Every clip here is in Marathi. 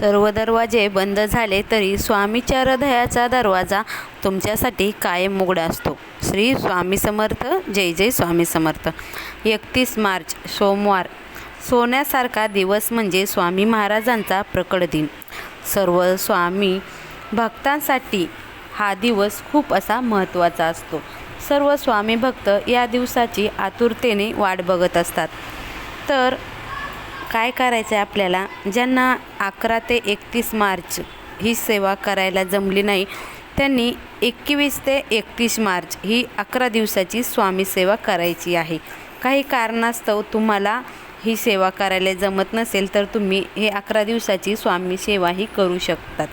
सर्व दरवाजे बंद झाले तरी स्वामीच्या हृदयाचा दरवाजा तुमच्यासाठी कायम उघडा असतो. श्री स्वामी समर्थ जय जय स्वामी समर्थ. एकतीस मार्च सोमवार. सोन्यासारखा दिवस म्हणजे स्वामी महाराजांचा प्रकट दिन. सर्व स्वामी भक्तांसाठी हा दिवस खूप असा महत्त्वाचा असतो. सर्व स्वामी भक्त या दिवसाची आतुरतेने वाट बघत असतात. तर काय करायचं आहे आपल्याला? ज्यांना अकरा ते एकतीस मार्च ही सेवा करायला जमली नाही त्यांनी एकवीस ते एकतीस मार्च ही अकरा दिवसाची स्वामी सेवा करायची आहे. काही कारणास्तव तुम्हाला ही सेवा करायला जमत नसेल तर तुम्ही हे अकरा दिवसाची स्वामी सेवा ही करू शकतात.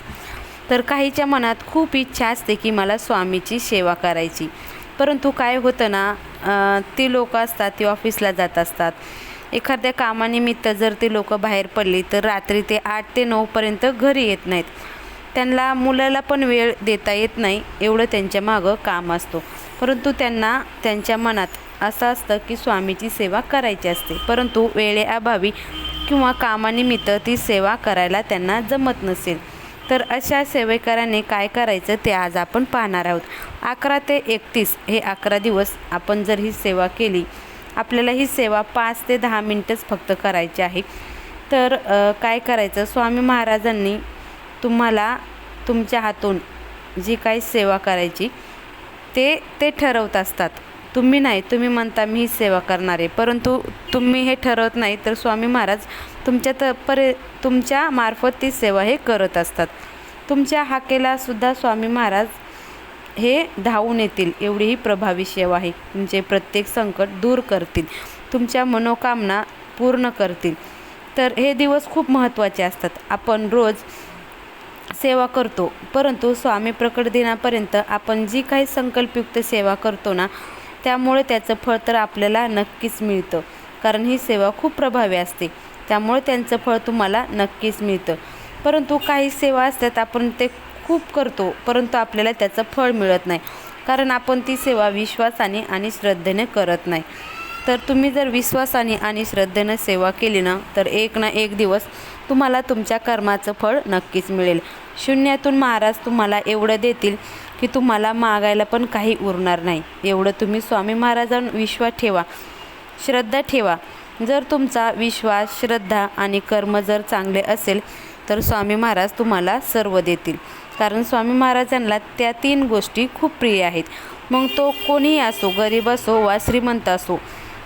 तर काहीच्या मनात खूप इच्छा असते की मला स्वामीची सेवा करायची. परंतु काय होतं ना ती लोक असतात ती ऑफिसला जात असतात. एखाद्या कामानिमित्त जर ती लोक बाहेर पडली तर रात्री ते आठ ते नऊपर्यंत घरी येत नाहीत. त्यांना मुलाला पण वेळ देता येत नाही एवढं त्यांच्या मागं काम असतो. परंतु त्यांना त्यांच्या मनात असं असतं की स्वामीची सेवा करायची असते. परंतु वेळेअभावी किंवा कामानिमित्त ती सेवा करायला त्यांना जमत नसेल. तर अशा सेवेकराने काय करायचं ते आज आपण पाहणार आहोत. अकरा ते एकतीस हे अकरा दिवस आपण जर ही सेवा केली आपल्याला ही सेवा पाच ते दहा मिनटंच फक्त करायची आहे. तर काय करायचं? स्वामी महाराजांनी तुम्हाला तुमच्या हातून जी काही सेवा करायची ते ते ठरवत असतात. तुम्ही नाही तुम्ही म्हणता मी ही सेवा करणार आहे. परंतु तुम्ही हे ठरवत नाही तर स्वामी महाराज तुमच्या त परे तुमच्या मार्फत ती सेवा हे करत असतात. तुमच्या हाकेला सुद्धा स्वामी महाराज हे धावून येतील. एवढी ही प्रभावी सेवा आहे. तुमचे प्रत्येक संकट दूर करतील. तुमच्या मनोकामना पूर्ण करतील. तर हे दिवस खूप महत्त्वाचे असतात. आपण रोज सेवा करतो. परंतु स्वामी प्रकट दिनापर्यंत आपण जी काही संकल्पयुक्त सेवा करतो ना त्यामुळे त्याचं फळ तर आपल्याला नक्कीच मिळतं. कारण ही सेवा खूप प्रभावी असते. त्यामुळे त्यांचं फळ तुम्हाला नक्कीच मिळतं. परंतु काही सेवा असतात आपण ते खूप करतो परंतु आपल्याला त्याचं फळ मिळत नाही. कारण आपण ती सेवा विश्वासाने आणि श्रद्धेने करत नाही. तर तुम्ही जर विश्वासाने आणि श्रद्धेनं सेवा केली ना तर एक ना एक दिवस तुम्हाला तुमच्या कर्माचं फळ नक्कीच मिळेल. शून्यातून महाराज तुम्हाला एवढं देतील की तुम्हाला मागायला पण काही उरणार नाही. एवढं तुम्ही स्वामी महाराजांवर विश्वास ठेवा श्रद्धा ठेवा. जर तुमचा विश्वास श्रद्धा आणि कर्म जर चांगले असेल तर स्वामी महाराज तुम्हाला सर्व देतील. कारण स्वामी महाराजांना त्या तीन गोष्टी खूप प्रिय आहेत. मग तो कोणीही असो गरीब असो वा श्रीमंत असो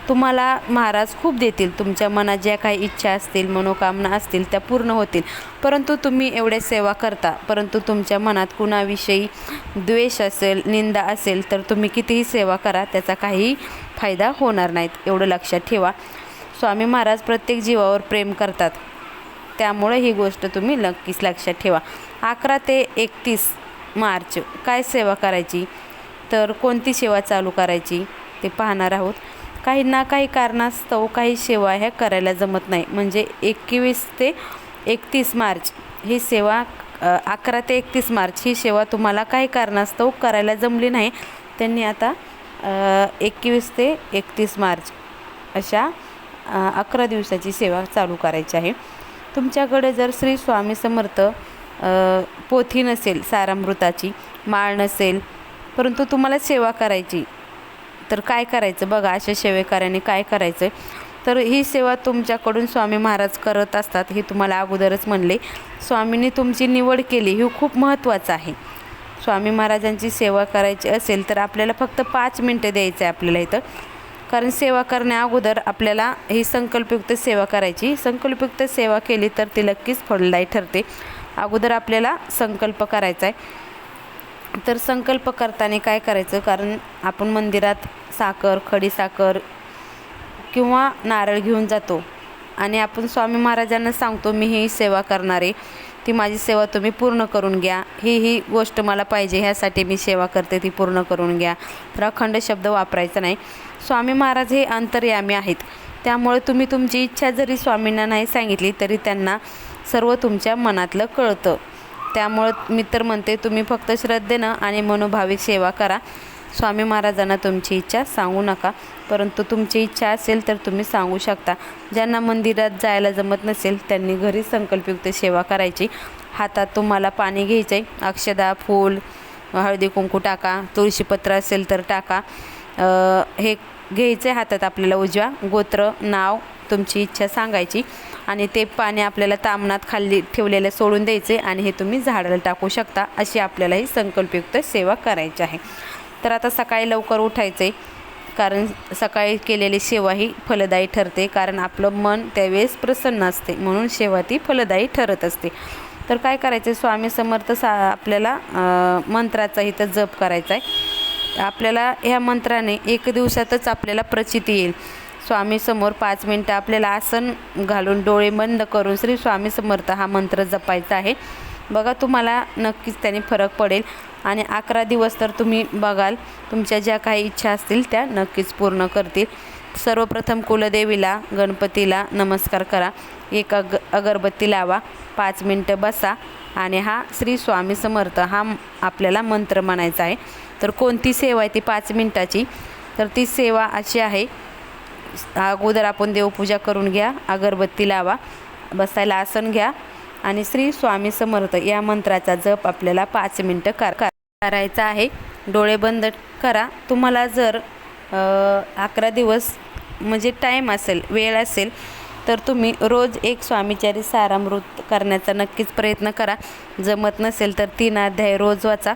तुम्हाला महाराज खूप देतील. तुमच्या मनात ज्या काही इच्छा असतील मनोकामना असतील त्या पूर्ण होतील. परंतु तुम्ही एवढे सेवा करता परंतु तुमच्या मनात कुणाविषयी द्वेष असेल निंदा असेल तर तुम्ही कितीही सेवा करा त्याचा काही फायदा होणार नाहीत. एवढं लक्षात ठेवा. स्वामी महाराज प्रत्येक जीवावर प्रेम करतात. त्यामुळे ही गोष्ट तुम्ही नक्कीच लक्षात ठेवा. अकरा ते एकतीस मार्च काय सेवा करायची? तर कोणती सेवा चालू करायची? ते पाहणार आहोत. काही ना काही कारणास्तव काही सेवा ह्या करायला जमत नाही. म्हणजे एकवीस ते एकतीस मार्च ही सेवा अकरा ते एकतीस मार्च ही सेवा तुम्हाला काही कारणास्तव करायला जमली नाही. त्यांनी आता एकवीस ते एकतीस मार्च अशा अकरा दिवसाची सेवा चालू करायची आहे. तुमच्याकडे जर श्री स्वामी समर्थ पोथी नसेल सारामृताची माळ नसेल परंतु तुम्हाला सेवा करायची तर काय करायचं? बघा अशा सेवेकऱ्याने काय करायचं तर ही सेवा तुमच्याकडून स्वामी महाराज करत असतात हे तुम्हाला अगोदरच म्हणले. स्वामींनी तुमची निवड केली ही खूप महत्त्वाचं आहे. स्वामी महाराजांची सेवा करायची असेल तर आपल्याला फक्त पाच मिनटं द्यायचं आहे आपल्याला इथं. कारण सेवा करण्या अगोदर आपल्याला ही संकल्पयुक्त सेवा करायची. संकल्पयुक्त सेवा केली तर ती नक्कीच फळदायी ठरते. अगोदर आपल्याला संकल्प करायचा आहे. तर संकल्प करताना काय करायचं? कारण आपण मंदिरात साखर खडी साखर किंवा नारळ घेऊन जातो. आणि आपण स्वामी महाराजांना सांगतो मी ही सेवा करणार आहे. ती माझी सेवा तुम्ही पूर्ण करून घ्या. ही ही गोष्ट मला पाहिजे. ह्यासाठी मी सेवा करते. ती पूर्ण करून घ्या. तर अखंड शब्द वापरायचा नाही. स्वामी महाराज हे अंतर्यामी आहेत. त्यामुळे तुम्ही तुमची इच्छा जरी स्वामींना नाही सांगितली तरी त्यांना सर्व तुमच्या मनातलं कळतं. त्यामुळं मी तर म्हणते तुम्ही फक्त श्रद्धेनं आणि मनोभाविक सेवा करा. स्वामी महाराजांना तुमची इच्छा सांगू नका. परंतु तुमची इच्छा असेल तर तुम्ही सांगू शकता. ज्यांना मंदिरात जायला जमत नसेल त्यांनी घरी संकल्पयुक्त सेवा करायची. हातात तुम्हाला पाणी घ्यायचं आहे अक्षदा फूल हळदी कुंकू टाका. तुळशीपत्र असेल तर टाका. हे घ्यायचं आहे हातात आपल्याला उजव्या गोत्र नाव तुमची इच्छा सांगायची. आणि ते पाणी आपल्याला तामणात खाली ठेवलेलं सोडून द्यायचे आणि हे तुम्ही झाडाला टाकू शकता अशी आपल्याला ही संकल्पयुक्त सेवा करायची आहे. तर आता सकाळी लवकर उठायचं आहे कारण सकाळी केलेली सेवा ही फलदायी ठरते कारण आपलं मन त्यावेळेस प्रसन्न असते म्हणून सेवा ती फलदायी ठरत असते. तर काय करायचं स्वामी समर्थ सा आपल्याला मंत्राचाही मंत्राचा इथं जप करायचा आहे आपल्याला ह्या मंत्राने एक दिवसातच आपल्याला प्रचिती येईल. स्वामी समोर पाच मिनटं आपल्याला आसन घालून डोळे बंद करून श्री स्वामी समर्थ हा मंत्र जपायचा आहे. बघा तुम्हाला नक्कीच त्याने फरक पडेल. आणि अकरा दिवस तर तुम्ही बघाल तुमच्या ज्या काही इच्छा असतील त्या नक्कीच पूर्ण करतील. सर्वप्रथम कुलदेवीला गणपतीला नमस्कार करा. एक अग अगरबत्ती लावा. पाच मिनटं बसा. आणि हा श्री स्वामी समर्थ हा आपल्याला मंत्र म्हणायचा आहे. तर कोणती सेवा आहे ती पाच मिनटाची? तर ती सेवा अशी आहे अगोदर आपण देवपूजा करून घ्या अगरबत्ती लावा बसायला आसन घ्या आणि श्री स्वामी समर्थ या मंत्राचा जप आपल्याला पाच मिनटं कर करायचा आहे. डोळे बंद करा. तुम्हाला जर अकरा दिवस म्हणजे टाईम असेल वेळ असेल तर तुम्ही रोज एक स्वामीचारी सारामृत करण्याचा नक्कीच प्रयत्न करा. जमत नसेल तर तीन अध्याय रोज वाचा.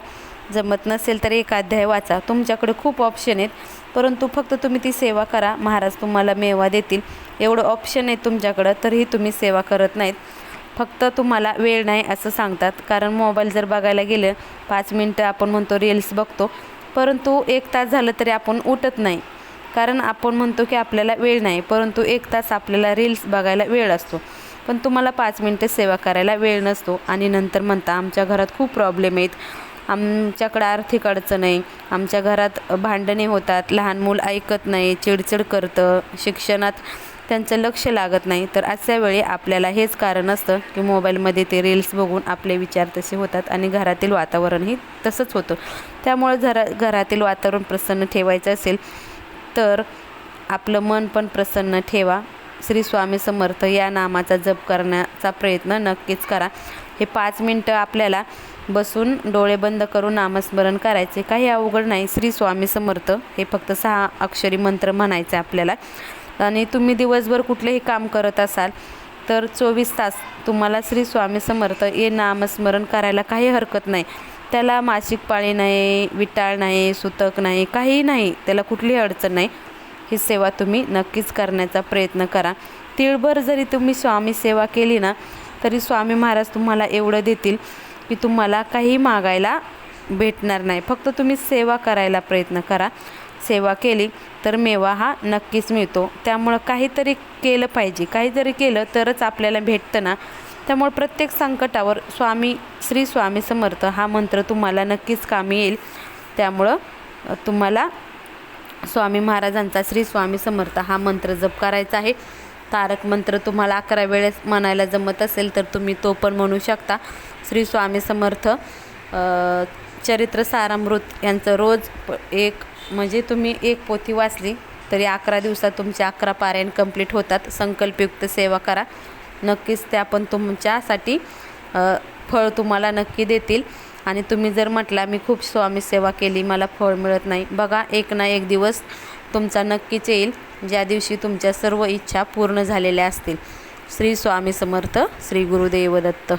जमत नसेल तर एक अध्याय वाचा. तुमच्याकडे खूप ऑप्शन आहेत. परंतु फक्त तुम्ही ती सेवा करा. महाराज तुम्हाला मेवा देतील. एवढं ऑप्शन आहे तुमच्याकडं तरीही तुम्ही सेवा करत नाहीत. फक्त तुम्हाला वेळ नाही असं सांगतात. कारण मोबाईल जर बघायला गेलं पाच मिनटं आपण म्हणतो रील्स बघतो. परंतु एक तास झालं तरी आपण उठत नाही. कारण आपण म्हणतो की आपल्याला वेळ नाही. परंतु एक तास आपल्याला रील्स बघायला वेळ असतो. पण तुम्हाला पाच मिनटं सेवा करायला वेळ नसतो. आणि नंतर म्हणता आमच्या घरात खूप प्रॉब्लेम आहेत. आमच्याकडं आर्थिक अडचण आहे. आमच्या घरात भांडणे होतात. लहान मूल ऐकत नाही चिडचिड करतं. शिक्षणात त्यांचं लक्ष लागत नाही. तर अशा वेळी आपल्याला हेच कारण असतं की मोबाईलमध्ये ते रील्स बघून आपले विचार तसे होतात आणि घरातील वातावरणही तसंच होतं. त्यामुळे घरा घरातील वातावरण प्रसन्न ठेवायचं असेल तर आपलं मन पण प्रसन्न ठेवा. श्री स्वामी समर्थ या नामाचा जप करण्याचा प्रयत्न नक्कीच करा. हे पाच मिनटं आपल्याला बसून डोळे बंद करून नामस्मरण करायचे. काही अवघड नाही. श्री स्वामी समर्थ. हे फक्त सहा अक्षरी मंत्र म्हणायचे आपल्याला. आणि तुम्ही दिवसभर कुठलेही काम करत असाल तर चोवीस तास तुम्हाला श्री स्वामी समर्थ हे नामस्मरण करायला काही हरकत नाही. त्याला मासिक पाळी नाही विटाळ नाही सुतक नाही काहीही नाही. त्याला कुठलीही अडचण नाही. ही सेवा तुम्ही नक्कीच करण्याचा प्रयत्न करा. तिळभर जरी तुम्ही स्वामी सेवा केली ना तरी स्वामी महाराज तुम्हाला एवढं देतील की तुम्हाला काही मागायला भेटणार नाही. फक्त तुम्ही सेवा करायला प्रयत्न करा. सेवा केली तर मेवा हा नक्कीच मिळतो. त्यामुळं काहीतरी केलं पाहिजे. काहीतरी केलं तरच आपल्याला भेटतं ना. त्यामुळे प्रत्येक संकटावर स्वामी श्री स्वामी समर्थ हा मंत्र तुम्हाला नक्कीच कामी येईल. त्यामुळं तुम्हाला स्वामी महाराजांचा श्री स्वामी समर्थ हा मंत्र जप करायचा आहे. तारक मंत्र तुम्हाला अकरा वेळेस म्हणायला जमत असेल तर तुम्ही तो पण म्हणू शकता. श्री स्वामी समर्थ चरित्र सारामृत यांचं रोज एक म्हणजे तुम्ही एक पोथी वाचली तरी अकरा दिवसात तुमचे अकरा पारायण कंप्लीट होतात. संकल्पयुक्त सेवा करा. नक्कीच त्या पण तुमच्यासाठी फळ तुम्हाला नक्की देतील. आणि तुम्ही जर म्हटला मी खूप स्वामी सेवा केली मला फळ मिळत नाही. बघा एक ना एक दिवस तुमचा नक्कीच येईल. ज्या दिवशी तुमच्या सर्व इच्छा पूर्ण झालेल्या असतील. श्री स्वामी समर्थ श्री गुरुदेव दत्त.